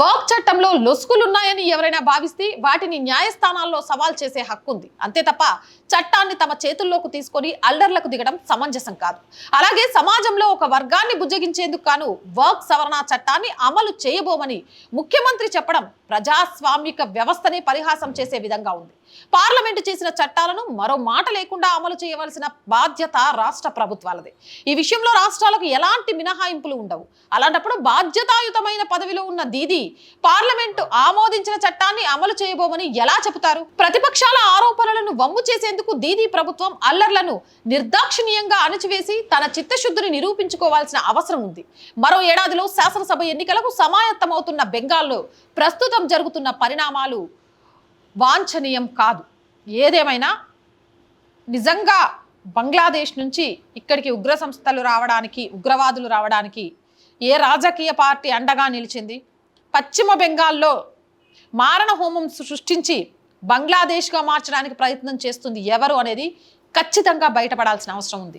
Work చట్టంలో లొసుగులున్నాయని ఎవరైనా భావిస్తే వాటిని న్యాయస్థానాల్లో సవాల్ చేసే హక్కు ఉంది. అంతే తప్ప చట్టాన్ని తమ చేతుల్లోకి తీసుకొని అల్లర్లకు దిగడం సమంజసం కాదు. అలాగే సమాజంలో ఒక వర్గాన్ని బుజ్జగించేందుకు కాను వర్క్ సవరణ చట్టాన్ని అమలు చేయబోమని ముఖ్యమంత్రి చెప్పడం ప్రజాస్వామిక వ్యవస్థనే పరిహాసం చేసే విధంగా ఉంది. పార్లమెంటు చేసిన చట్టాలను మరో మాట లేకుండా అమలు చేయవలసిన బాధ్యత రాష్ట్ర ప్రభుత్వాలదే. ఈ విషయంలో రాష్ట్రాలకు ఎలాంటి మినహాయింపులు ఉండవు. అలాంటప్పుడు బాధ్యతాయుతమైన పదవిలో ఉన్న దీది పార్లమెంటు ఆమోదించిన చట్టాన్ని అమలు చేయబోమని ఎలా చెబుతారు? ప్రతిపక్షాల ఆరోపణలను వమ్ము చేసేందుకు దీదీ ప్రభుత్వం అల్లర్లను నిర్దాక్షిణీయంగా అణచివేసి తన చిత్తశుద్ధిని నిరూపించుకోవాల్సిన అవసరం ఉంది. మరో ఏడాదిలో శాసనసభ ఎన్నికలకు సమాయత్తమవుతున్న బెంగాల్లో ప్రస్తుతం జరుగుతున్న పరిణామాలు వాంఛనీయం కాదు. ఏదేమైనా నిజంగా బంగ్లాదేశ్ నుంచి ఇక్కడికి ఉగ్ర సంస్థలు రావడానికి ఉగ్రవాదులు రావడానికి ఏ రాజకీయ పార్టీ అండగా నిలిచింది? పశ్చిమ బెంగాల్లో మారణ హోమం సృష్టించి బంగ్లాదేశ్గా మార్చడానికి ప్రయత్నం చేస్తుంది ఎవరు అనేది ఖచ్చితంగా బయటపడాల్సిన అవసరం ఉంది.